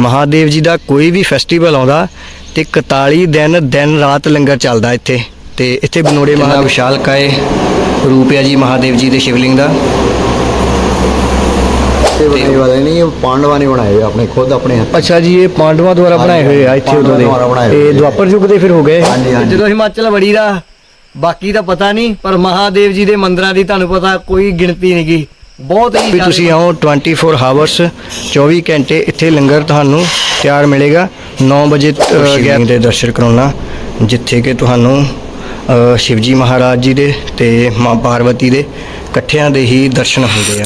ਮਹਾਦੇਵ ਜੀ ਦਾ ਕੋਈ ਵੀ ਫੈਸਟੀਵਲ ਆਉਂਦਾ ਤੇ 41 ਦਿਨ ਦਿਨ ਰਾਤ ਲੰਗਰ ਚੱਲਦਾ ਇੱਥੇ। ਤੇ ਇੱਥੇ ਬਨੋੜੇ ਮਹਾ ਵਿਸ਼ਾਲ ਕਾਏ ਰੂਪ ਹੈ ਜੀ ਮਹਾਦੇਵ ਜੀ ਦੇ ਸ਼ਿਵਲਿੰਗ ਦਾ। ਤੇ ਬਣਾਏ ਵਾਲੇ ਨਹੀਂ ਇਹ ਪਾਂਡਵਾਂ ਨੇ ਬਣਾਏ ਹੋਏ ਆਪਣੇ ਖੁਦ ਆਪਣੇ ਹੱਥ ਅੱਛਾ ਜੀ ਇਹ ਪਾਂਡਵਾਂ ਦੁਆਰਾ ਬਣਾਏ ਹੋਏ ਆ ਇੱਥੇ ਉਦੋਂ ਦੇ ਤੇ। ਦੁਆਪਰ ਯੁੱਗ ਦੇ ਫਿਰ ਹੋ ਗਏ। ਜਦੋਂ ਹਿਮਾਚਲ ਵੜੀ ਦਾ ਬਾਕੀ ਦਾ ਪਤਾ ਨਹੀਂ ਪਰ ਮਹਾਦੇਵ ਜੀ ਦੇ ਮੰਦਰਾਂ ਦੀ ਤੁਹਾਨੂੰ ਪਤਾ ਕੋਈ ਗਿਣਤੀ ਨਹੀਂਗੀ ਬਹੁਤ ਹੀ ਵੀ ਤੁਸੀਂ ਆਓ 24 ਹਾਵਰਸ 24 ਘੰਟੇ ਇੱਥੇ ਲੰਗਰ ਤੁਹਾਨੂੰ ਤਿਆਰ ਮਿਲੇਗਾ। 9 ਵਜੇ ਸ਼ਿਵਲਿੰਗ ਦੇ ਦਰਸ਼ਨ ਕਰਾਉਣਾ ਜਿੱਥੇ ਕਿ ਤੁਹਾਨੂੰ ਸ਼ਿਵਜੀ ਮਹਾਰਾਜ ਜੀ ਦੇ ਤੇ ਮਾਂ ਪਾਰਵਤੀ ਦੇ ਇਕੱਠਿਆਂ ਦੇ ਹੀ ਦਰਸ਼ਨ ਹੁੰਦੇ ਆ।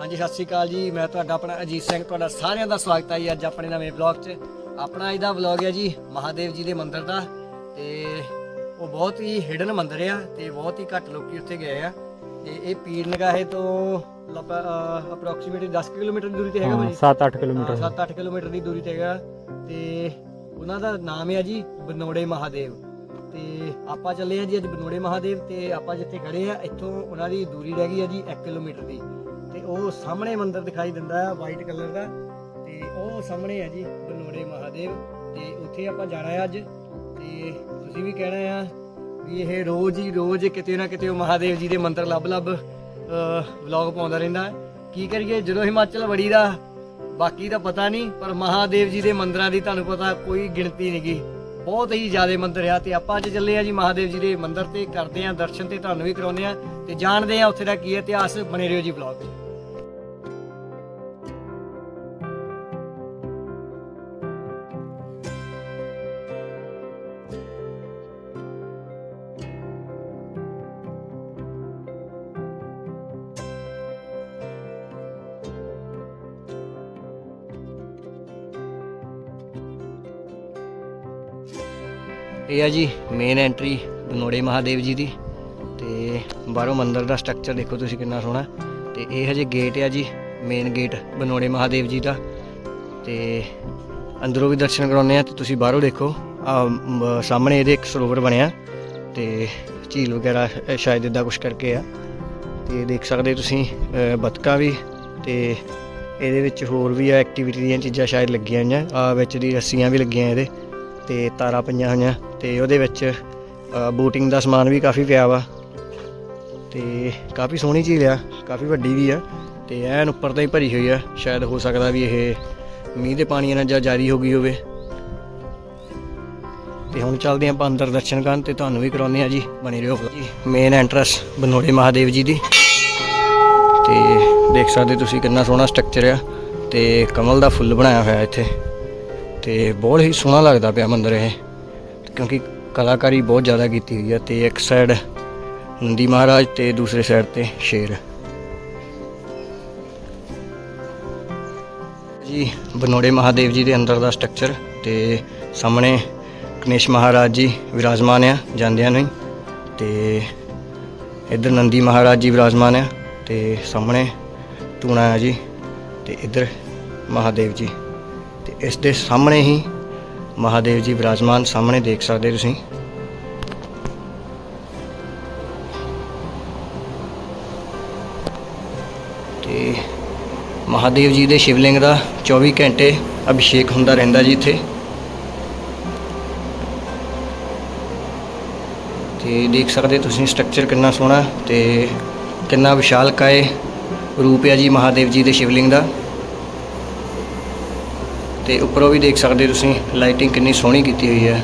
ਹਾਂਜੀ ਸਤਿ ਸ਼੍ਰੀ ਅਕਾਲ ਜੀ। ਮੈਂ ਤੁਹਾਡਾ ਆਪਣਾ ਅਜੀਤ ਸਿੰਘ ਤੁਹਾਡਾ ਸਾਰਿਆਂ ਦਾ ਸਵਾਗਤ ਹੈ ਜੀ ਅੱਜ ਆਪਣੇ ਨਵੇਂ ਵਲੌਗ 'ਚ। ਆਪਣਾ ਅੱਜ ਦਾ ਵਲੌਗ ਹੈ ਜੀ ਮਹਾਦੇਵ ਜੀ ਦੇ ਮੰਦਿਰ ਦਾ ਤੇ ਉਹ ਬਹੁਤ ਹੀ ਹਿਡਨ ਮੰਦਿਰ ਆ ਤੇ ਬਹੁਤ ਹੀ ਘੱਟ ਲੋਕੀ ਉੱਥੇ ਗਏ ਆ। ਤੇ ਇਹ ਪੀਰ ਨਗਾਹੇ ਤੋਂ ਅਪਰੋਕਸੀਮੇਟਲੀ 10 ਕਿਲੋਮੀਟਰ ਦੀ ਦੂਰੀ ਤੇ ਹੈਗਾ ਭਾਜੀ। 7-8 ਕਿਲੋਮੀਟਰ। 7-8 ਕਿਲੋਮੀਟਰ ਦੀ ਦੂਰੀ ਤੇ ਹੈਗਾ। ਤੇ ਉਹਨਾਂ ਦਾ ਨਾਮ ਹੈ ਜੀ ਬਨੋੜੇ ਮਹਾਦੇਵ। ਤੇ ਆਪਾਂ ਚੱਲੇ ਆ ਜੀ ਅੱਜ ਬਨੋੜੇ ਮਹਾਦੇਵ ਤੇ ਆਪਾਂ ਜਿੱਥੇ ਖੜੇ ਆ ਇੱਥੋਂ ਉਹਨਾਂ ਦੀ ਦੂਰੀ ਰਹਿ ਗਈ ਹੈ ਜੀ 1 ਕਿਲੋਮੀਟਰ ਦੀ। ਤੇ ਉਹ ਸਾਹਮਣੇ ਮੰਦਿਰ ਦਿਖਾਈ ਦਿੰਦਾ ਹੈ ਵਾਈਟ ਕਲਰ ਦਾ। ਤੇ ਉਹ ਸਾਹਮਣੇ ਹੈ ਜੀ ਬਨੋੜੇ ਮਹਾਦੇਵ। ਤੇ ਉੱਥੇ ਆਪਾਂ ਜਾਣਾ ਹੈ ਅੱਜ। ਤੇ ਤੁਸੀਂ ਵੀ ਕਹਿਣਾ ਆ ਵੀ ਇਹ ਰੋਜ਼ ਹੀ ਰੋਜ਼ ਕਿਤੇ ਨਾ ਕਿਤੇ ਉਹ ਮਹਾਦੇਵ ਜੀ ਦੇ ਮੰਦਿਰ ਲੱਭ ਲੱਭ ਵਲੌਗ ਪਾਉਂਦਾ ਰਹਿੰਦਾ ਹੈ। ਕੀ ਕਰੀਏ, ਜਦੋਂ ਹਿਮਾਚਲ ਵੜੀ ਦਾ, ਬਾਕੀ ਦਾ ਪਤਾ ਨਹੀਂ, ਪਰ ਮਹਾਦੇਵ ਜੀ ਦੇ ਮੰਦਿਰਾਂ ਦੀ ਤੁਹਾਨੂੰ ਪਤਾ ਕੋਈ ਗਿਣਤੀ ਨਹੀਂਗੀ ਬਹੁਤ ਹੀ ਜ਼ਿਆਦਾ ਮੰਦਿਰ ਆ ਤੇ ਆਪਾਂ ਅੱਜ ਚੱਲੇ ਆ ਜੀ ਮਹਾਦੇਵ ਜੀ ਦੇ ਮੰਦਿਰ ਤੇ, ਕਰਦੇ ਆ ਦਰਸ਼ਨ ਤੇ ਤੁਹਾਨੂੰ ਵੀ ਕਰਾਉਂਦੇ ਆ ਤੇ ਜਾਣਦੇ ਆ ਉੱਥੇ ਦਾ ਕੀ ਇਤਿਹਾਸ, ਬਣੇ ਰਹੋ ਜੀ ਵਲੌਗ 'ਚ ਇਹ ਆ ਜੀ ਮੇਨ ਐਂਟਰੀ ਬਨੋੜੇ ਮਹਾਦੇਵ ਜੀ ਦੀ ਤੇ ਬਾਹਰੋਂ ਮੰਦਿਰ ਦਾ ਸਟਰਕਚਰ ਦੇਖੋ ਤੁਸੀਂ ਕਿੰਨਾ ਸੋਹਣਾ। ਤੇ ਇਹ ਹਜੇ ਗੇਟ ਆ ਜੀ ਮੇਨ ਗੇਟ ਬਨੋੜੇ ਮਹਾਦੇਵ ਜੀ ਦਾ। ਤੇ ਅੰਦਰੋਂ ਵੀ ਦਰਸ਼ਨ ਕਰਾਉਂਦੇ ਆ ਤੇ ਤੁਸੀਂ ਬਾਹਰੋਂ ਦੇਖੋ ਆ ਸਾਹਮਣੇ ਇਹਦੇ ਇੱਕ ਸਰੋਵਰ ਬਣਿਆ। ਤੇ ਝੀਲ ਵਗੈਰਾ ਸ਼ਾਇਦ ਇਦਾਂ ਕੁਝ ਕਰਕੇ ਆ। ਤੇ ਦੇਖ ਸਕਦੇ ਤੁਸੀਂ ਅ, ਬਤਕਾਂ ਵੀ ਤੇ ਇਹਦੇ ਵਿੱਚ ਹੋਰ ਵੀ ਆ ਐਕਟੀਵਿਟੀ ਦੀਆਂ ਚੀਜ਼ਾਂ ਸ਼ਾਇਦ ਲੱਗੀਆਂ ਹੋਈਆਂ। ਆ ਵਿੱਚ ਦੀ ਰੱਸੀਆਂ ਵੀ ਲੱਗੀਆਂ ਇਹਦੇ ਤੇ ਤਾਰਾਂ ਪਈਆਂ ਹੋਈਆਂ। ਤੇ ਉਹਦੇ ਵਿੱਚ ਬੋਟਿੰਗ ਦਾ ਸਮਾਨ ਵੀ ਕਾਫੀ ਪਿਆ ਵਾ। ਤੇ ਕਾਫੀ ਸੋਹਣੀ ਝੀਲ ਆ, ਕਾਫੀ ਵੱਡੀ ਵੀ ਆ, ਤੇ ਐਨ ਉੱਪਰ ਤਾਂ ਹੀ ਭਰੀ ਹੋਈ ਆ। ਸ਼ਾਇਦ ਹੋ ਸਕਦਾ ਵੀ ਇਹ ਮੀਂਹ ਦੇ ਪਾਣੀ ਨਾਲ ਜਾਂ ਜਾਰੀ ਹੋ ਗਈ ਹੋਵੇ। ਤੇ ਹੁਣ ਚੱਲਦੇ ਆਪਾਂ ਅੰਦਰ ਦਰਸ਼ਨ ਕਰਨ ਤੇ ਤੁਹਾਨੂੰ ਵੀ ਕਰਾਉਂਦੇ ਆ ਜੀ, ਬਣੇ ਰਹੋ ਜੀ ਮੇਨ ਐਂਟਰੈਂਸ ਬਨੋੜੇ ਮਹਾਦੇਵ ਜੀ ਦੀ। ਤੇ ਦੇਖ ਸਕਦੇ ਤੁਸੀਂ ਕਿੰਨਾ ਸੋਹਣਾ ਸਟਰਕਚਰ ਆ, ਤੇ ਕਮਲ ਦਾ ਫੁੱਲ ਬਣਾਇਆ ਹੋਇਆ ਇੱਥੇ। ਤੇ ਬਹੁਤ ਹੀ ਸੋਹਣਾ ਲੱਗਦਾ ਪਿਆ ਮੰਦਰ ਇਹ। ਕਿਉਂਕਿ ਕਲਾਕਾਰੀ ਬਹੁਤ ਜ਼ਿਆਦਾ ਕੀਤੀ ਹੋਈ ਹੈ ਤੇ ਇੱਕ ਸਾਈਡ ਨੰਦੀ ਮਹਾਰਾਜ ਤੇ ਦੂਸਰੇ ਸਾਈਡ ਤੇ ਸ਼ੇਰ। ਜੀ, ਬਨੋੜੇ ਮਹਾਦੇਵ ਜੀ ਦੇ ਅੰਦਰ ਦਾ ਸਟਰਕਚਰ ਤੇ ਸਾਹਮਣੇ ਗਣੇਸ਼ ਮਹਾਰਾਜ ਜੀ ਵਿਰਾਜਮਾਨ ਆ, ਜਾਂਦਿਆਂ ਨੂੰ ਹੀ। ਤੇ ਇੱਧਰ ਨੰਦੀ ਮਹਾਰਾਜ ਜੀ ਵਿਰਾਜਮਾਨ ਆ ਤੇ ਸਾਹਮਣੇ ਟੂਣਾ ਆ ਜੀ ਤੇ ਇੱਧਰ ਮਹਾਦੇਵ ਜੀ। ਤੇ ਇਸ ਦੇ ਸਾਹਮਣੇ ਹੀ ਮਹਾਦੇਵ ਜੀ ਵਿਰਾਜਮਾਨ ਸਾਹਮਣੇ ਦੇਖ ਸਕਦੇ ਤੁਸੀਂ। ਤੇ ਮਹਾਦੇਵ ਜੀ ਦੇ ਸ਼ਿਵਲਿੰਗ ਦਾ 24 ਘੰਟੇ ਅਭਿਸ਼ੇਕ ਹੁੰਦਾ ਰਹਿੰਦਾ ਜੀ ਇੱਥੇ। ਤੇ ਦੇਖ ਸਕਦੇ ਤੁਸੀਂ ਸਟਰਕਚਰ ਕਿੰਨਾ ਸੋਹਣਾ ਤੇ ਕਿੰਨਾ ਵਿਸ਼ਾਲ ਕਾਏ ਰੂਪ ਹੈ ਜੀ ਮਹਾਦੇਵ ਜੀ ਦੇ ਸ਼ਿਵਲਿੰਗ ਦਾ। ਤੇ ਉੱਪਰੋਂ ਵੀ ਦੇਖ ਸਕਦੇ ਤੁਸੀਂ ਲਾਈਟਿੰਗ ਕਿੰਨੀ ਸੋਹਣੀ ਕੀਤੀ ਹੋਈ ਹੈ।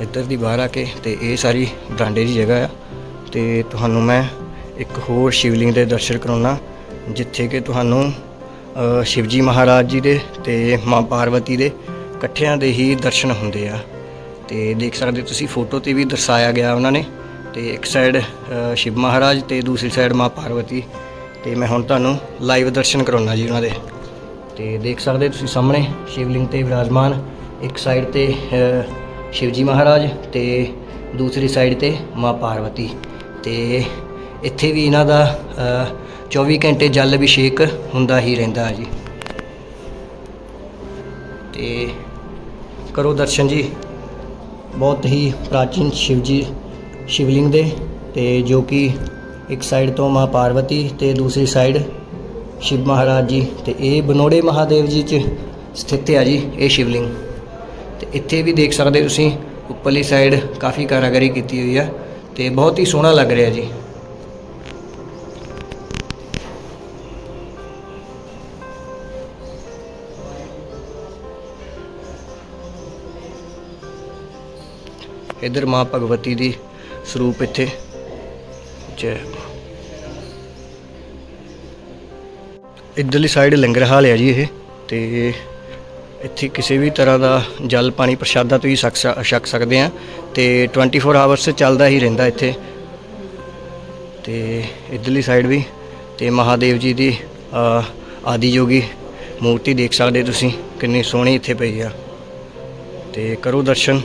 ਇੱਧਰ ਦੀ ਬਾਹਰ ਆ ਕੇ ਤੇ ਇਹ ਸਾਰੀ ਬਰਾਂਡੇ ਦੀ ਜਗ੍ਹਾ ਆ। ਤੇ ਤੁਹਾਨੂੰ ਮੈਂ ਇੱਕ ਹੋਰ ਸ਼ਿਵਲਿੰਗ ਦੇ ਦਰਸ਼ਨ ਕਰਾਉਣਾ, ਜਿੱਥੇ ਕਿ ਤੁਹਾਨੂੰ ਸ਼ਿਵਜੀ ਮਹਾਰਾਜ ਜੀ ਦੇ ਤੇ ਮਾਂ ਪਾਰਵਤੀ ਦੇ ਇਕੱਠਿਆਂ ਦੇ ਹੀ ਦਰਸ਼ਨ ਹੁੰਦੇ ਆ। ਤੇ ਦੇਖ ਸਕਦੇ ਤੁਸੀਂ ਫੋਟੋ ਤੇ ਵੀ ਦਰਸਾਇਆ ਗਿਆ ਉਹਨਾਂ ਨੇ। ਤੇ ਇੱਕ ਸਾਈਡ ਸ਼ਿਵ ਮਹਾਰਾਜ ਤੇ ਦੂਸਰੀ ਸਾਈਡ ਮਾਂ ਪਾਰਵਤੀ। ਤੇ ਮੈਂ ਹੁਣ ਤੁਹਾਨੂੰ ਲਾਈਵ ਦਰਸ਼ਨ ਕਰਾਉਣਾ ਜੀ ਉਹਨਾਂ ਦੇ। ਤੇ ਦੇਖ ਸਕਦੇ ਤੁਸੀਂ ਸਾਹਮਣੇ ਸ਼ਿਵਲਿੰਗ ਤੇ ਵਿਰਾਜਮਾਨ। ਇੱਕ ਸਾਈਡ ਤੇ ਸ਼ਿਵਜੀ ਮਹਾਰਾਜ ਤੇ ਦੂਸਰੀ ਸਾਈਡ ਤੇ ਮਾਂ ਪਾਰਵਤੀ। ਤੇ ਇੱਥੇ ਵੀ ਇਹਨਾਂ ਦਾ ਅ, 24 ਘੰਟੇ ਜਲ ਅਭਿਸ਼ੇਕ ਹੁੰਦਾ ਹੀ ਰਹਿੰਦਾ ਹੈ ਜੀ। ਤੇ ਕਰੋ ਦਰਸ਼ਨ ਜੀ। ਬਹੁਤ ਹੀ ਪ੍ਰਾਚੀਨ ਸ਼ਿਵਜੀ, ਸ਼ਿਵਲਿੰਗ ਦੇ ਤੇ ਜੋ ਕਿ ਇੱਕ ਸਾਈਡ ਤੋਂ ਮਾਂ ਪਾਰਵਤੀ ਤੇ ਦੂਸਰੀ ਸਾਈਡ ਸ਼ਿਵ ਮਹਾਰਾਜ ਜੀ ਤੇ ਇਹ ਬਨੋੜੇ ਮਹਾਦੇਵ ਜੀ ਚ ਸਥਿਤ ਹੈ ਜੀ, ਇਹ ਸ਼ਿਵਲਿੰਗ। ਤੇ ਇੱਥੇ ਵੀ ਦੇਖ ਸਕਦੇ ਤੁਸੀਂ, ਉੱਪਰਲੀ ਸਾਈਡ ਕਾਫੀ ਕਾਰਾਗਰੀ ਕੀਤੀ ਹੋਈ ਆ ਤੇ ਬਹੁਤ ਹੀ ਸੋਹਣਾ ਲੱਗ ਰਿਹਾ ਜੀ। ਇਧਰ ਮਾਂ ਭਗਵਤੀ ਦੀ ਸਰੂਪ ਇੱਥੇ। ਜੈ। ਇੱਧਰਲੀ ਸਾਈਡ ਲੰਗਰ ਹਾਲ ਹੈ ਜੀ ਇਹ, ਤੇ ਇੱਥੇ ਕਿਸੇ ਵੀ ਤਰ੍ਹਾਂ ਦਾ ਜਲ ਪਾਣੀ ਪ੍ਰਸ਼ਾਦਾ ਤੁਸੀਂ ਛਕ ਛਕ ਸਕਦੇ ਆ, ਤੇ 24 ਆਵਰਸ ਚੱਲਦਾ ਹੀ ਰਹਿੰਦਾ ਇੱਥੇ। ਤੇ ਇੱਧਰਲੀ ਸਾਈਡ ਵੀ, ਤੇ ਮਹਾਦੇਵ ਜੀ ਦੀ ਆਦਿ ਯੋਗੀ ਮੂਰਤੀ ਦੇਖ ਸਕਦੇ ਤੁਸੀਂ, ਕਿੰਨੀ ਸੋਹਣੀ ਇੱਥੇ ਪਈ ਆ। ਤੇ ਕਰੋ ਦਰਸ਼ਨ।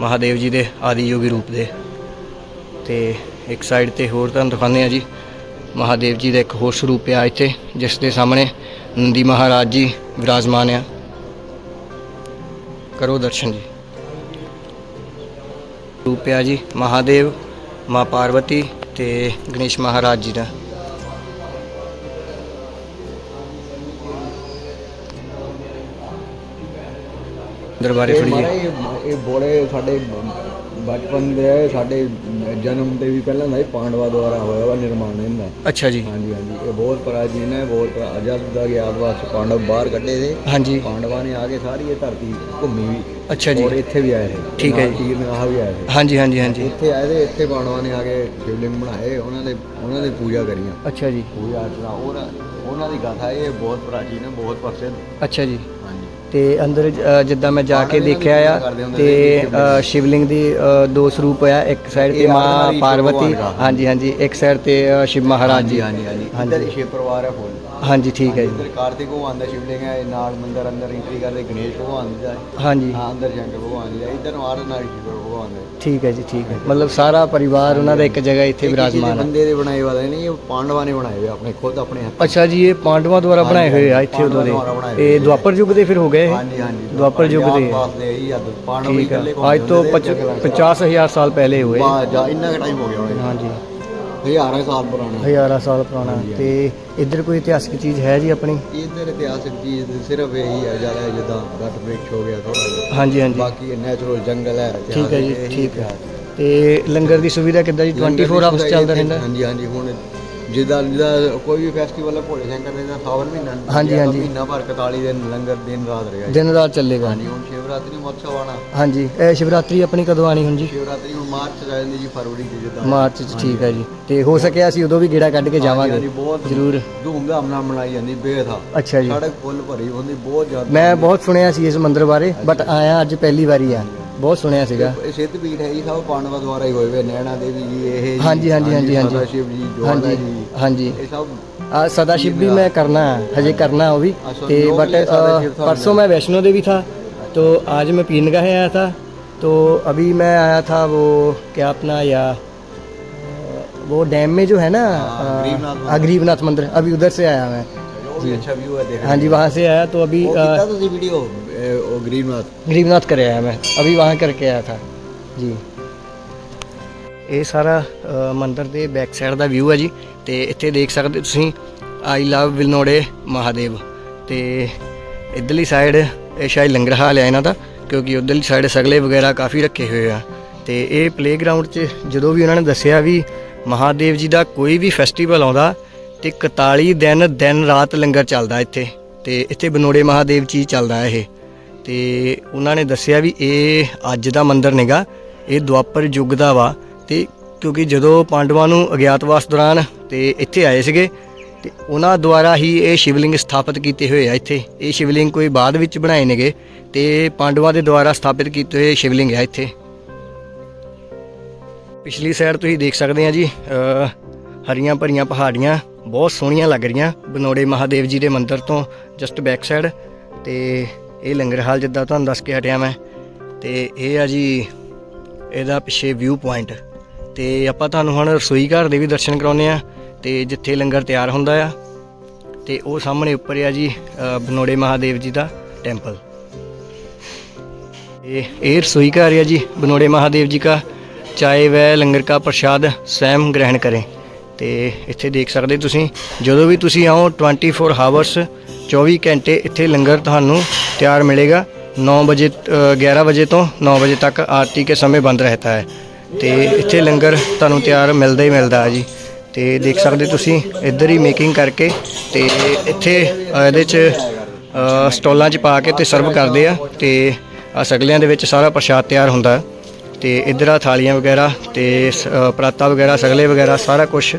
ਮਹਾਦੇਵ ਜੀ ਦੇ ਆਦਿ ਯੋਗੀ ਰੂਪ ਦੇ। ਤੇ ਇੱਕ ਸਾਈਡ ਤੇ ਹੋਰ ਤੁਹਾਨੂੰ ਦਿਖਾਉਂਦੇ ਆ ਜੀ। ਮਹਾਦੇਵ ਜੀ ਦਾ ਇੱਕ ਹੋਰ ਸਰੂਪ ਆ ਇੱਥੇ, ਜਿਸ ਦੇ ਸਾਹਮਣੇ ਨੰਦੀ ਮਹਾਰਾਜ ਜੀ ਵਿਰਾਜਮਾਨ ਆ। ਕਰੋ ਦਰਸ਼ਨ ਜੀ। ਰੂਪ ਆ ਜੀ ਮਹਾਦੇਵ, ਮਾਂ ਪਾਰਵਤੀ ਤੇ ਗਣੇਸ਼ ਮਹਾਰਾਜ ਜੀ ਦਾ। ਦਰਬਾਰੇ ਇਹ ਮਹਾਰਾਜ ਇਹ- ਬੋਲੇ ਸਾਡੇ ਬਚਪਨ ਦੇ ਸਾਡੇ ਜਨਮ ਦੇ ਵੀ ਪਹਿਲਾਂ ਦਾ ਇਹ ਪਾਂਡਵਾ ਦੁਆਰਾ ਹੋਇਆ ਵਾ ਨਿਰਮਾਣ ਇਹਦਾ। ਅੱਛਾ ਜੀ। ਹਾਂਜੀ ਹਾਂਜੀ। ਇਹ ਬਹੁਤ ਪ੍ਰਾਚੀਨ ਹੈ ਬਹੁਤ ਪ੍ਰਾ- ਦਾ ਗਿਆਤ ਵਾਸ ਪਾਂਡਵ ਬਾਹਰ ਕੱਢੇ ਸੀ ਹਾਂਜੀ। ਪਾਂਡਵਾਂ ਨੇ ਆ ਕੇ ਸਾਰੀ ਇਹ ਧਰਤੀ ਘੁੰਮੀ ਵੀ। ਅੱਛਾ ਜੀ। ਔਰ ਇੱਥੇ ਵੀ ਆਏ ਸੀ ਠੀਕ ਹੈ ਜੀ। ਤੀਰ ਨਿਗਾਹ ਵੀ ਆਏ ਸੀ ਹਾਂਜੀ ਹਾਂਜੀ ਹਾਂਜੀ। ਇੱਥੇ ਆਏ ਤੇ ਇੱਥੇ ਪਾਂਡਵਾਂ ਨੇ ਆ ਕੇ ਸ਼ਿਵਲਿੰਗ ਬਣਾਏ ਉਹਨਾਂ ਦੇ ਉਹਨਾਂ ਦੀ ਪੂਜਾ ਕਰੀਆਂ ਅੱਛਾ ਜੀ। ਪੂਜਾ ਅਰਚਨਾ ਔਰ ਉਹਨਾਂ ਦੀ ਗਾਥਾ ਇਹ ਬਹੁਤ ਪ੍ਰਾਚੀਨ ਹੈ ਬਹੁਤ ਪ੍ਰਸਿੱਧ। ਅੱਛਾ ਜੀ। ਤੇ ਅੰਦਰ ਅ, ਜਿੱਦਾਂ ਮੈਂ ਜਾ ਕੇ ਦੇਖਿਆ ਆ ਤੇ ਅ, ਸ਼ਿਵਲਿੰਗ ਦੀ ਅ, ਦੋ ਸਰੂਪ ਆ ਇੱਕ ਸਾਈਡ ਤੇ ਇਹ ਮਾਂ ਪਾਰਵਤੀ ਭਗਵਾਨ ਦਾ। ਹਾਂਜੀ ਹਾਂਜੀ ਇੱਕ ਸਾਈਡ ਤੇ ਅ, ਸ਼ਿਵ ਮਹਾਰਾਜ ਜੀ। ਹਾਂਜੀ ਹਾਂਜੀ ਹਾਂਜੀ। ਇੱਧਰ ਸ਼ਿਵ ਪਰਿਵਾਰ ਹੈ ਫੁੱਲ ਹਾਂਜੀ ਠੀਕ ਹੈ ਇੱਧਰ ਜੀ। ਕਾਰਤਿਕ ਭਗਵਾਨ ਦਾ ਸ਼ਿਵਲਿੰਗ ਹੈ ਨਾਲ ਮੰਦਰ ਅੰਦਰ ਐਂਟਰੀ ਕਰਦੇ ਗਣੇਸ਼ ਭਗਵਾਨ ਦਾ। ਹੈ। ਹਾਂਜੀ। ਹਾਂ ਅੰਦਰ ਸ਼ੰਕਰ ਭਗਵਾਨ ਦਾ। ਹੈ। ਇੱਧਰ ਨੂੰ ਆਰਡਨਰੀ ਸ਼ਿਵ ਭਗਵਾਨ ਦਾ। ਹੈ। ਠੀਕ ਹੈ ਜੀ ਠੀਕ ਹੈ। ਮਤਲਬ ਸਾਰਾ ਪਰਿਵਾਰ ਉਹਨਾਂ ਦਾ ਇੱਕ ਜਗ੍ਹਾ ਇੱਥੇ ਇਹ ਕਿਸੇ ਦੇ ਵਿਰਾਜਮਾਨ ਹੈ ਬੰਦੇ ਦੇ ਬਣਾਏ ਵਾਲੇ ਨਹੀਂ ਇਹ ਪਾਂਡਵਾਂ ਨੇ ਬਣਾਏ ਹੋਏ ਆਪਣੇ ਖੁਦ ਆਪਣੇ ਹੱਥ ਅੱਛਾ ਜੀ ਇਹ ਪਾਂਡਵਾਂ ਦੁਆਰਾ ਬਣਾਏ ਹੋਏ ਆ ਇੱਥੇ ਉਦੋਂ ਦੇ। ਇਹ ਦੁਆਪਰ ਯੁੱਗ ਦੇ ਫਿਰ ਹੋ ਗਏ ਇਹ? ਹਾਂਜੀ ਹਾਂਜੀ। ਹੀ ਹੀ ਹੈ ਤੋਂ 50000 ਸਾਲ ਪਹਿਲੇ ਹੋਏ। ਬਾ ਜਾ ਇੰਨਾ ਟਾਈਮ ਹੋ ਗਿਆ ਹੋਣਾ। ਹਾਂਜੀ। ਹਜ਼ਾਰਾਂ ਸਾਲ ਪੁਰਾਣਾ। ਹਜ਼ਾਰਾਂ ਸਾਲ ਪੁਰਾਣਾ। ਤੇ ਇੱਧਰ ਕੋਈ ਇਤਿਹਾਸਕ ਚੀਜ਼ ਹੈ ਜੀ ਆਪਣੀ? ਇੱਧਰ ਇਤਿਹਾਸਕ ਚੀਜ਼ ਸਿਰਫ ਇਹੀ ਹੈ ਜ਼ਿਆਦਾ ਜਿੱਦਾਂ ਗੱਟ ਬ੍ਰਿਕਸ਼ ਹੋ ਗਿਆ ਥੋੜਾ ਹਾਂਜੀ ਹਾਂਜੀ। ਬਾਕੀ ਨੈਚੁਰਲ ਜੰਗਲ ਹੈ ਠੀਕ ਹੈ ਜੀ ਠੀਕ ਹੈ। ਹੈ। ਤੇ ਲੰਗਰ ਦੀ ਸੁਵਿਧਾ ਕਿੱਦਾਂ ਜੀ? 24 ਆਵਰਸ ਚੱਲਦਾ ਰਹਿੰਦਾ। ਹਾਂਜੀ ਹਾਂਜੀ ਹੁਣ ਜਿੱਦਾਂ ਜਿੱਦਾਂ ਕੋਈ ਵੀ ਫੈਸਟੀਵਲ ਹੈ ਭੋਲੇ ਸ਼ੰਕਰ ਦੇ ਦਾ ਸਾਵਨ ਮਹੀਨਾ ਹਾਂਜੀ, ਹਾਂਜੀ। ਮਹੀਨਾ ਭਰ 41 ਦਿਨ ਲੰਗਰ ਦਿਨ ਰਾਤ ਰਿਹਾ ਜੀ। ਦਿਨ ਰਾਤ ਚੱਲੇਗਾ। ਹਾਂਜੀ ਹੁਣ ਸ਼ਿਵਰਾਤਰੀ ਮਹੋਤਸਵ ਆਣਾ ਹਾਂਜੀ ਇਹ ਸ਼ਿਵਰਾਤਰੀ ਆਪਣੀ ਕਦੋਂ ਆਣੀ ਹੁਣ ਜੀ? ਸ਼ਿਵਰਾਤਰੀ ਹੁਣ ਮਾਰਚ ਚ ਆ ਜਾਂਦੀ ਜੀ ਫਰਵਰੀ ਚ ਜਿੱਦਾਂ। ਮਾਰਚ ਚ ਠੀਕ ਹੈ ਜੀ। ਤੇ ਹੋ ਸਕਿਆ ਅਸੀਂ ਉਦੋਂ ਵੀ ਗੇੜਾ ਕੱਢ ਕੇ ਹਾਂਜੀ, ਜਾਵਾਂਗੇ। ਬਹੁਤ ਜ਼ਰੂਰ। ਧੂਮਧਾਮ ਨਾਲ ਮਨਾਈ ਜਾਂਦੀ ਬੇਥਾ ਅੱਛਾ ਜੀ। ਸੜਕ ਫੁੱਲ ਭਰੀ ਹੁੰਦੀ ਬਹੁਤ ਜ਼ਿਆਦਾ ਮੈਂ ਬਹੁਤ ਸੁਣਿਆ ਸੀ ਇਸ ਮੰਦਿਰ ਬਾਰੇ ਬਟ ਆਇਆ ਅੱਜ ਪਹਿਲੀ ਵਾਰੀ ਆ। ਬਹੁਤ ਸੁਣਿਆ ਸੀਗਾ ਇਹ ਸਿੱਧ ਪੀਠ ਹੈ ਜੀ ਸਭ ਪਾਂਡਵਾ ਦੁਆਰਾ ਹੀ ਹੋਏ ਹੋਏ ਨੈਣਾ ਦੇਵੀ ਜੀ ਇਹ ਜੀ ਹਾਂਜੀ, ਹਾਂਜੀ, ਹਾਂਜੀ, ਹਾਂਜੀ। ਸਦਾ ਸ਼ਿਵ ਜੀ ਜੋੜਾ ਹਾਂਜੀ ਜੀ ਹਾਂਜੀ ਇਹ ਸਭ ਆ ਸਦਾ शिव भी मैं करना है हजे करना है वो भी अच्छा, ते लोग बट ये सादा शिव था परसों मैं वैष्णो देवी था तो आज मैं पीनगाह आया था तो अभी मैं आया था वो क्या अपना या अ, वो डैम में जो है ना हाँ, अ, गरीबनाथ मंदिर। हाँ, गरीबनाथ मंदिर अभी उधर से आया मैं ਉਹ ਵੀ ਅੱਛਾ ਵਿਊ ਹੈ ਦੇਖਣ हाँ जी वहाँ से आया तो अभी ਉਹ अ, ਕੀਤਾ ਤੁਸੀਂ ਵੀਡੀਓ ਉਹ ਗ੍ਰੀਨਨਾਥ गरीबनाथ करे आया मैं अभी वहाँ करके आया था जी ਇਹ ਸਾਰਾ ਅ, ਮੰਦਿਰ ਦੇ ਬੈਕ ਸਾਈਡ ਦਾ ਵਿਊ ਹੈ ਜੀ ਤੇ ਇੱਥੇ ਦੇਖ ਸਕਦੇ ਤੁਸੀਂ ਆਈ ਲਵ ਵਿਲਨੋੜੇ ਮਹਾਦੇਵ ਤੇ ਇਧਰਲੀ ਸਾਈਡ ਇਹ ਸ਼ਾਇਦ ਲੰਗਰ ਹਾਲ ਹੈ ਇਹਨਾਂ ਦਾ ਕਿਉਂਕਿ ਉਧਰਲੀ ਸਾਈਡ ਸਗਲੇ ਵਗੈਰਾ ਕਾਫੀ ਰੱਖੇ ਹੋਏ ਆ ਤੇ ਇਹ ਪਲੇਗਰਾਉਂਡ 'ਚ ਜਦੋਂ ਵੀ ਉਹਨਾਂ ਨੇ ਦੱਸਿਆ ਵੀ ਮਹਾਦੇਵ ਜੀ ਦਾ ਕੋਈ ਵੀ ਫੈਸਟੀਵਲ ਆਉਂਦਾ ਤੇ 41 ਦਿਨ ਦਿਨ ਰਾਤ ਲੰਗਰ ਚੱਲਦਾ ਇੱਥੇ ਤੇ ਇੱਥੇ ਬਨੋੜੇ ਮਹਾਦੇਵ ਜੀ ਚੱਲਦਾ ਇਹ ਤੇ ਉਹਨਾਂ ਨੇ ਦੱਸਿਆ ਵੀ ਇਹ ਅੱਜ ਦਾ ਮੰਦਿਰ ਨੇਗਾ, ਇਹ ਦੁਆਪਰ ਯੁੱਗ ਦਾ ਵਾ ਤੇ ਕਿਉਂਕਿ ਜਦੋਂ ਪਾਂਡਵਾਂ ਨੂੰ ਅਗਿਆਤਵਾਸ ਦੌਰਾਨ ਤੇ ਇੱਥੇ ਆਏ ਸੀਗੇ ਤੇ ਉਹਨਾਂ ਦੁਆਰਾ ਹੀ ਇਹ ਸ਼ਿਵਲਿੰਗ ਸਥਾਪਿਤ ਕੀਤੇ ਹੋਏ ਆ ਇੱਥੇ। ਇਹ ਸ਼ਿਵਲਿੰਗ ਕੋਈ ਬਾਅਦ ਵਿੱਚ ਬਣਾਏ ਨੇਗੇ ਤੇ ਪਾਂਡਵਾਂ ਦੇ ਦੁਆਰਾ ਸਥਾਪਿਤ ਕੀਤੇ ਹੋਏ ਸ਼ਿਵਲਿੰਗ ਆ ਇੱਥੇ। ਪਿਛਲੀ ਸਾਈਡ ਤੁਸੀਂ ਦੇਖ ਸਕਦੇ ਆ ਜੀ ਹਰੀਆਂ ਭਰੀਆਂ ਪਹਾੜੀਆਂ, ਬਹੁਤ ਸੋਹਣੀਆਂ ਲੱਗ ਰਹੀਆਂ। ਬਨੋੜੇ ਮਹਾਦੇਵ ਜੀ ਦੇ ਮੰਦਿਰ ਤੋਂ ਜਸਟ ਬੈਕ ਸਾਈਡ ਤੇ ਇਹ ਲੰਗਰ ਹਾਲ ਜਿੱਦਾਂ ਤੁਹਾਨੂੰ ਦੱਸ ਕੇ ਹਟਿਆ ਮੈਂ। ਤੇ ਇਹ ਆ ਜੀ, ਇਹਦਾ ਪਿੱਛੇ ਵਿਊ ਪੁਆਇੰਟ ਤੇ ਆਪਾਂ ਤੁਹਾਨੂੰ ਹੁਣ ਰਸੋਈ ਘਰ ਦੇ ਵੀ ਦਰਸ਼ਨ ਕਰਾਉਨੇ ਆ ਤੇ ਜਿੱਥੇ ਲੰਗਰ ਤਿਆਰ ਹੁੰਦਾ ਆ। ਤੇ ਉਹ ਸਾਹਮਣੇ ਉੱਪਰ ਆ ਜੀ ਬਨੋੜੇ ਮਹਾਦੇਵ ਜੀ ਦਾ ਟੈਂਪਲ ਇਹ ਇਹ ਰਸੋਈ ਘਰ ਆ ਜੀ, ਬਨੋੜੇ ਮਹਾਦੇਵ ਜੀ ਦਾ ਚਾਏ ਵੈ ਲੰਗਰ ਕਾ ਪ੍ਰਸ਼ਾਦ ਸੈਮ ਗ੍ਰਹਿਣ ਕਰੇ। ਤੇ ਇੱਥੇ ਦੇਖ ਸਕਦੇ ਤੁਸੀਂ, ਜਦੋਂ ਵੀ ਤੁਸੀਂ ਆਓ 24 ਆਵਰਸ 24 ਘੰਟੇ ਇੱਥੇ ਲੰਗਰ ਤੁਹਾਨੂੰ ਤਿਆਰ ਮਿਲੇਗਾ। 9 ਵਜੇ ਅ, 11 ਵਜੇ ਤੋਂ 9 ਵਜੇ ਤੱਕ ਆਰਤੀ ਕੇ ਸਮੇਂ ਬੰਦ ਰਹਤਾ ਹੈ। ਤੇ ਇੱਥੇ ਲੰਗਰ ਤੁਹਾਨੂੰ ਤਿਆਰ ਮਿਲਦਾ ਹੀ ਮਿਲਦਾ ਹੈ ਜੀ। ਤੇ ਦੇਖ ਸਕਦੇ ਤੁਸੀਂ ਇੱਧਰ ਹੀ ਮੇਕਿੰਗ ਕਰਕੇ ਤੇ ਇੱਥੇ ਇਹਦੇ 'ਚ ਸਟੋਲਾਂ 'ਚ ਪਾ ਕੇ ਤੇ ਸਰਵ ਕਰਦੇ ਆ। ਤੇ ਆ ਸਗਲਿਆਂ ਦੇ ਵਿੱਚ ਸਾਰਾ ਪ੍ਰਸ਼ਾਦ ਤਿਆਰ ਹੁੰਦਾ ਹੈ। ਤੇ ਇੱਧਰ ਆ ਥਾਲੀਆਂ ਵਗੈਰਾ ਤੇ ਸ- ਪਰਾਤਾ ਵਗੈਰਾ ਸਗਲੇ ਵਗੈਰਾ ਸਾਰਾ ਕੁਝ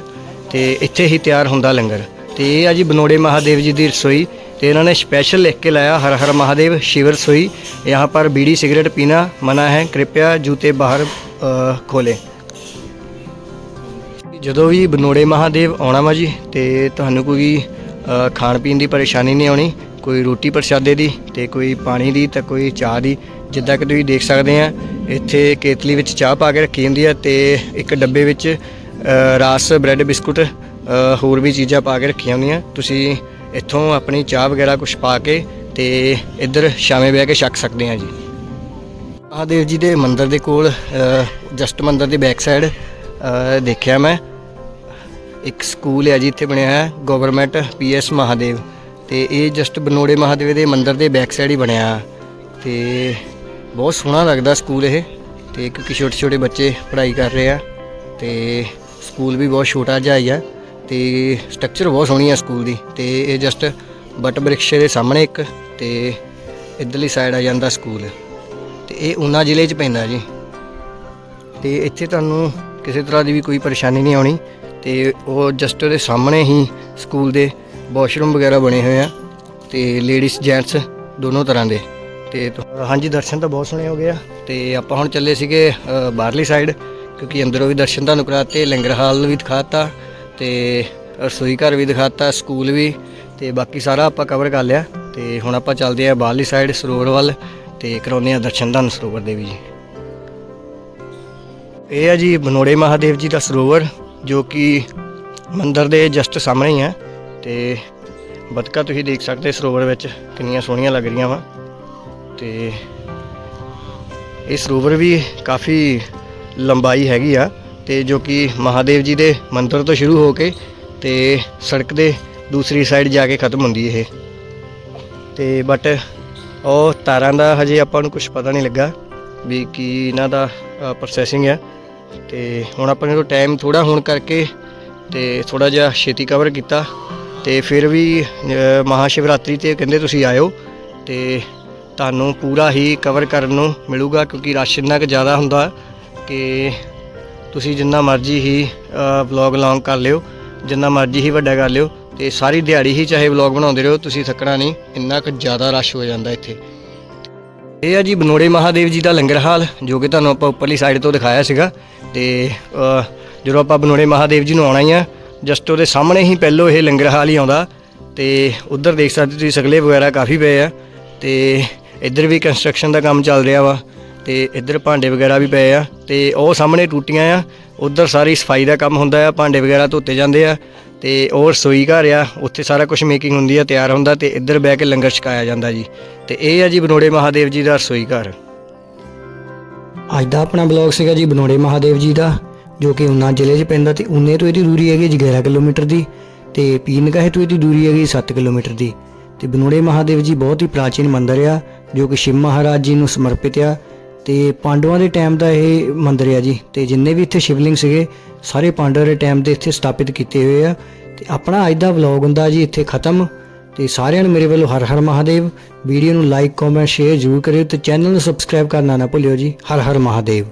ਤੇ ਇੱਥੇ ਹੀ ਤਿਆਰ ਹੁੰਦਾ ਲੰਗਰ। ਤੇ ਇਹ ਆ ਜੀ ਬਨੋੜੇ ਮਹਾਦੇਵ ਜੀ ਦੀ ਰਸੋਈ। तो इन्होंने स्पेशल लिख के लाया हर हर महादेव शिविर सुई यहाँ पर बीड़ी सिगरेट पीना मना है कृपया जूते बाहर ਖੋਲੇ। ਜਦੋਂ ਵੀ ਬਨੋੜੇ ਮਹਾਦੇਵ ਆਉਣਾ ਵਾ ਜੀ, ਤੇ ਤੁਹਾਨੂੰ ਕੋਈ ਖਾਣ ਪੀਣ ਦੀ ਪਰੇਸ਼ਾਨੀ ਨਹੀਂ ਆਉਣੀ, ਕੋਈ ਰੋਟੀ ਪ੍ਰਸ਼ਾਦੇ ਦੀ ਤੇ ਕੋਈ ਪਾਣੀ ਦੀ ਤੇ ਕੋਈ ਚਾਹ ਦੀ, ਜਿੱਦਾਂ ਕਿ ਤੁਸੀਂ ਦੇਖ ਸਕਦੇ ਆ, ਇੱਥੇ ਕੇਤਲੀ ਵਿੱਚ ਚਾਹ ਪਾ ਕੇ ਰੱਖੀ ਹੁੰਦੀ ਆ ਤੇ ਇੱਕ ਡੱਬੇ ਵਿੱਚ ਰਾਸ ਬ੍ਰੈਡ ਬਿਸਕੁਟ ਹੋਰ ਵੀ ਚੀਜ਼ਾਂ ਪਾ ਕੇ ਰੱਖੀਆਂ ਹੁੰਦੀਆਂ। ਤੁਸੀਂ ਇੱਥੋਂ ਆਪਣੀ ਚਾਹ ਵਗੈਰਾ ਕੁਝ ਪਾ ਕੇ ਤੇ ਇੱਧਰ ਸ਼ਾਮੇ ਬਹਿ ਕੇ ਛਕ ਸਕਦੇ ਹਾਂ ਜੀ। ਮਹਾਦੇਵ ਜੀ ਦੇ ਮੰਦਿਰ ਦੇ ਕੋਲ ਜਸਟ ਮੰਦਿਰ ਦੇ ਬੈਕ ਸਾਈਡ ਦੇਖਿਆ ਮੈਂ। ਇੱਕ ਸਕੂਲ ਹੈ ਜੀ, ਇੱਥੇ ਬਣਿਆ ਹੈ ਗਵਰਨਮੈਂਟ ਪੀਐਸ ਮਹਾਦੇਵ। ਤੇ ਇਹ ਜਸਟ ਬਨੋੜੇ ਮਹਾਦੇਵ ਦੇ ਮੰਦਿਰ ਦੇ ਬੈਕ ਸਾਈਡ ਹੀ ਬਣਿਆ। ਤੇ ਬਹੁਤ ਸੋਹਣਾ ਲੱਗਦਾ ਸਕੂਲ ਇਹ। ਤੇ ਕਿਉਂਕਿ ਛੋਟੇ ਛੋਟੇ ਬੱਚੇ ਪੜ੍ਹਾਈ ਕਰ ਰਹੇ ਆ। ਤੇ ਸਕੂਲ ਵੀ ਬਹੁਤ ਛੋਟਾ ਜਿਹਾ ਹੀ ਆ। ਤੇ ਸਟਰਕਚਰ ਬਹੁਤ ਸੋਹਣੀ ਆ ਸਕੂਲ ਦੀ ਤੇ ਇਹ ਜਸਟ ਬਟ ਬ੍ਰਿਕਸ਼ ਦੇ ਸਾਹਮਣੇ ਇੱਕ ਤੇ ਇਧਰਲੀ ਸਾਈਡ ਆ ਜਾਂਦਾ ਸਕੂਲ ਤੇ ਇਹ ਉਨਾ ਜ਼ਿਲ੍ਹੇ 'ਚ ਪੈਂਦਾ ਜੀ। ਤੇ ਇੱਥੇ ਤੁਹਾਨੂੰ ਕਿਸੇ ਤਰ੍ਹਾਂ ਦੀ ਵੀ ਕੋਈ ਪਰੇਸ਼ਾਨੀ ਨਹੀਂ ਆਉਣੀ ਤੇ ਉਹ ਜਸਟ ਉਹਦੇ ਸਾਹਮਣੇ ਹੀ ਸਕੂਲ ਦੇ ਵਾਸ਼ਰੂਮ ਵਗੈਰਾ ਬਣੇ ਹੋਏ ਆ ਤੇ ਲੇਡੀਜ਼ ਜੈਂਟਸ ਦੋਨੋਂ ਤਰ੍ਹਾਂ ਦੇ। ਤੇ ਹਾਂਜੀ, ਦਰਸ਼ਨ ਤਾਂ ਬਹੁਤ ਸੋਹਣੇ ਹੋ ਗਏ ਆ। ਤੇ ਆਪਾਂ ਹੁਣ ਚੱਲੇ ਸੀਗੇ ਬਾਹਰਲੀ ਸਾਈਡ ਕਿਉਂਕਿ ਅੰਦਰੋਂ ਵੀ ਦਰਸ਼ਨ ਤੁਹਾਨੂੰ ਕਰਾਤੇ, ਲੰਗਰ ਹਾਲ ਵੀ ਦਿਖਾਤਾ ਤੇ ਰਸੋਈ ਘਰ ਵੀ ਦਿਖਾਤਾ, ਸਕੂਲ ਵੀ ਤੇ ਬਾਕੀ ਸਾਰਾ ਆਪਾਂ ਕਵਰ ਕਰ ਲਿਆ ਤੇ ਹੁਣ ਆਪਾਂ ਚੱਲਦੇ ਆ ਬਾਹਰਲੀ ਸਾਈਡ ਸਰੋਵਰ ਵੱਲ ਤੇ ਕਰਾਉਂਦੇ ਆ ਦਰਸ਼ਨ ਧੰਨ ਸਰੋਵਰ ਦੇ ਵੀ ਜੀ। ਇਹ ਆ ਜੀ ਬਨੋੜੇ ਮਹਾਦੇਵ ਜੀ ਦਾ ਸਰੋਵਰ ਜੋ ਕਿ ਮੰਦਰ ਦੇ ਜਸਟ ਸਾਹਮਣੇ ਹੀ ਹੈ ਤੇ ਬਤਕਾ ਤੁਸੀਂ ਦੇਖ ਸਕਦੇ ਸਰੋਵਰ ਵਿੱਚ ਕਿੰਨੀਆਂ ਸੋਹਣੀਆਂ ਲੱਗ ਰਹੀਆਂ ਵਾ ਤੇ ਇਹ ਸਰੋਵਰ ਵੀ ਕਾਫੀ ਲੰਬਾਈ ਹੈਗੀ ਆ ਤੇ ਜੋ ਕਿ ਮਹਾਦੇਵ ਜੀ ਦੇ ਮੰਦਿਰ ਤੋਂ ਸ਼ੁਰੂ ਹੋ ਕੇ ਤੇ ਸੜਕ ਦੇ ਦੂਸਰੀ ਸਾਈਡ ਜਾ ਕੇ ਖਤਮ ਹੁੰਦੀ ਇਹ। ਤੇ ਬਟ ਉਹ ਤਾਰਾਂ ਦਾ ਹਜੇ ਆਪਾਂ ਨੂੰ ਕੁਝ ਪਤਾ ਨਹੀਂ ਲੱਗਾ ਵੀ ਕੀ ਇਹਨਾਂ ਦਾ ਪ੍ਰੋਸੈਸਿੰਗ ਹੈ ਤੇ ਹੁਣ ਆਪਣੇ ਕੋਲ ਟਾਈਮ ਥੋੜਾ ਹੋਣ ਕਰਕੇ ਤੇ ਥੋੜਾ ਜਿਹਾ ਛੇਤੀ ਕਵਰ ਕੀਤਾ ਤੇ ਫਿਰ ਵੀ ਅ, ਮਹਾਸ਼ਿਵਰਾਤਰੀ ਤੇ ਕਹਿੰਦੇ ਤੁਸੀਂ ਆਇਓ ਤੇ ਤੁਹਾਨੂੰ ਪੂਰਾ ਹੀ ਕਵਰ ਕਰਨ ਨੂੰ ਮਿਲੂਗਾ ਕਿਉਂਕਿ ਰਸ਼ ਇੰਨਾ ਕੁ ਜ਼ਿਆਦਾ ਹੁੰਦਾ ਕਿ ਤੁਸੀਂ ਜਿੰਨਾ ਮਰਜ਼ੀ ਹੀ ਵਲੌਗ ਲੌਂਗ ਕਰ ਲਿਓ, ਜਿੰਨਾ ਮਰਜ਼ੀ ਹੀ ਵੱਡਾ ਕਰ ਲਿਓ, ਤੇ ਸਾਰੀ ਦਿਹਾੜੀ ਹੀ ਚਾਹੇ ਵਲੌਗ ਬਣਾਉਂਦੇ ਰਹੋ, ਤੁਸੀਂ ਥੱਕਣਾ ਨਹੀਂ, ਇੰਨਾ ਕੁ ਜ਼ਿਆਦਾ ਰਸ਼ ਹੋ ਜਾਂਦਾ ਇੱਥੇ। ਇਹ ਆ ਜੀ ਬਨੋੜੇ ਮਹਾਦੇਵ ਜੀ ਦਾ ਲੰਗਰ ਹਾਲ, ਜੋ ਕਿ ਤੁਹਾਨੂੰ ਆਪਾਂ ਉੱਪਰਲੀ ਸਾਈਡ ਤੋਂ ਦਿਖਾਇਆ ਸੀਗਾ, ਤੇ ਜਦੋਂ ਆਪਾਂ ਬਨੋੜੇ ਮਹਾਦੇਵ ਜੀ ਨੂੰ ਆਉਣਾ ਹੀ ਆ ਜਸਟ ਉਹਦੇ ਸਾਹਮਣੇ ਹੀ ਪਹਿਲੋਂ ਇਹ ਲੰਗਰ ਹਾਲ ਹੀ ਆਉਂਦਾ, ਤੇ ਉਧਰ ਦੇਖ ਸਕਦੇ ਤੁਸੀਂ, ਸਗਲੇ ਵਗੈਰਾ ਕਾਫੀ ਪਏ ਆ, ਤੇ ਇੱਧਰ ਵੀ ਕੰਸਟਰਕਸ਼ਨ ਦਾ ਕੰਮ ਚੱਲ ਰਿਹਾ ਵਾ ਤੇ ਇੱਧਰ ਭਾਂਡੇ ਵਗੈਰਾ ਵੀ ਪਏ ਆ ਤੇ ਉਹ ਸਾਹਮਣੇ ਟੂਟੀਆਂ ਆ। ਉਧਰ ਸਾਰੀ ਸਫ਼ਾਈ ਦਾ ਕੰਮ ਹੁੰਦਾ ਆ, ਭਾਂਡੇ ਵਗੈਰਾ ਧੋਤੇ ਜਾਂਦੇ ਆ ਤੇ ਉਹ ਰਸੋਈ ਘਰ ਆ, ਉੱਥੇ ਸਾਰਾ ਕੁਝ ਮੇਕਿੰਗ ਹੁੰਦੀ ਆ, ਤਿਆਰ ਹੁੰਦਾ ਤੇ ਇੱਧਰ ਬਹਿ ਕੇ ਲੰਗਰ ਛਕਾਇਆ ਜਾਂਦਾ ਜੀ। ਤੇ ਇਹ ਆ ਜੀ ਬਨੋੜੇ ਮਹਾਦੇਵ ਜੀ ਦਾ ਰਸੋਈ ਘਰ। ਅੱਜ ਦਾ ਆਪਣਾ ਬਲੌਗ ਸੀਗਾ ਜੀ ਬਨੋੜੇ ਮਹਾਦੇਵ ਜੀ ਦਾ, ਜੋ ਕਿ ਉਨਾ ਜ਼ਿਲ੍ਹੇ 'ਚ ਪੈਂਦਾ ਤੇ ਉਨੇ ਤੋਂ ਇਹਦੀ ਦੂਰੀ ਹੈਗੀ 11 ਕਿਲੋਮੀਟਰ ਦੀ ਤੇ ਪੀਨਗਾਹੇ ਤੋਂ ਇਹਦੀ ਦੂਰੀ ਹੈਗੀ 7 ਕਿਲੋਮੀਟਰ ਦੀ। ਤੇ ਬਨੋੜੇ ਮਹਾਦੇਵ ਜੀ ਬਹੁਤ ਹੀ ਪ੍ਰਾਚੀਨ ਮੰਦਿਰ ਆ, ਜੋ ਕਿ ਸ਼ਿਵ ਮਹਾਰਾਜ ਜੀ ਨੂੰ ਸਮਰਪਿਤ ਆ ਤੇ ਪਾਂਡਵਾਂ ਦੇ ਟਾਈਮ ਦਾ ਇਹ ਮੰਦਿਰ ਆ ਜੀ। ਤੇ ਜਿੰਨੇ ਵੀ ਇੱਥੇ ਸ਼ਿਵਲਿੰਗ ਸੀਗੇ, ਸਾਰੇ ਪਾਂਡਵਾਂ ਦੇ ਟਾਈਮ ਦੇ ਇੱਥੇ ਸਥਾਪਿਤ ਕੀਤੇ ਹੋਏ ਆ। ਤੇ ਆਪਣਾ ਅੱਜ ਦਾ ਵਲੌਗ ਹੁੰਦਾ ਜੀ ਇੱਥੇ ਖਤਮ। ਤੇ ਸਾਰਿਆਂ ਨੂੰ ਮੇਰੇ ਵੱਲੋਂ ਹਰ ਹਰ ਮਹਾਦੇਵ। ਵੀਡੀਓ ਨੂੰ ਲਾਈਕ ਕਮੈਂਟ ਸ਼ੇਅਰ ਜ਼ਰੂਰ ਕਰਿਓ ਤੇ ਚੈਨਲ ਨੂੰ ਸਬਸਕ੍ਰਾਈਬ ਕਰਨਾ ਨਾ ਭੁੱਲਿਓ ਜੀ। ਹਰ ਹਰ ਮਹਾਦੇਵ।